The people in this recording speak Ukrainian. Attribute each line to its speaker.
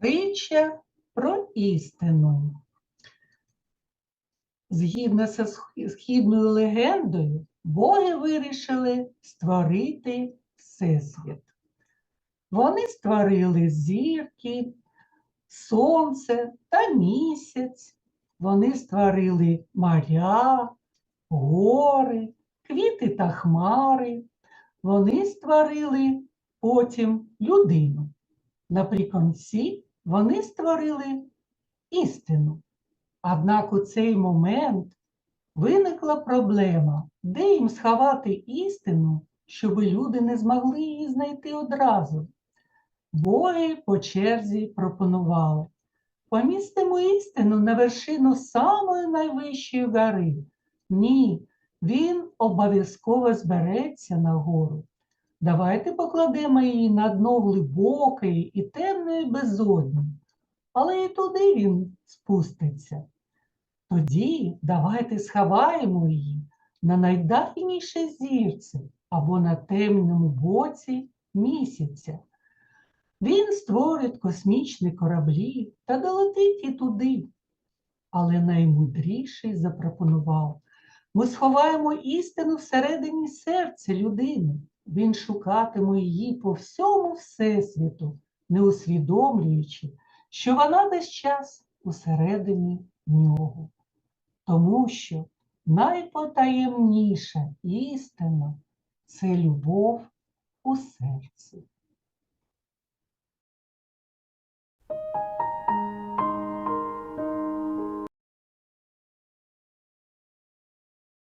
Speaker 1: притча про істину. Згідно сх- східною легендою, боги вирішили створити Всесвіт. Вони створили зірки, сонце та місяць. Вони створили моря, гори, квіти та хмари. Вони створили потім людину. Наприкінці вони створили істину. Однак у цей момент виникла проблема, де їм сховати істину, щоб люди не змогли її знайти одразу. Боги по черзі пропонували. Помістимо істину на вершину самої найвищої гори. Ні, він обов'язково збереться на гору. Давайте покладемо її на дно глибокої і темної безодні, але і туди він спуститься. Тоді давайте сховаємо її на найдальнішій зірці або на темному боці місяця. Він створить космічні кораблі та долетить і туди. Але наймудріший запропонував: ми сховаємо істину всередині серця людини. Він шукатиме її по всьому всесвіту, не усвідомлюючи, що вона весь час усередині нього. Тому що найпотаємніша істина це любов у серці.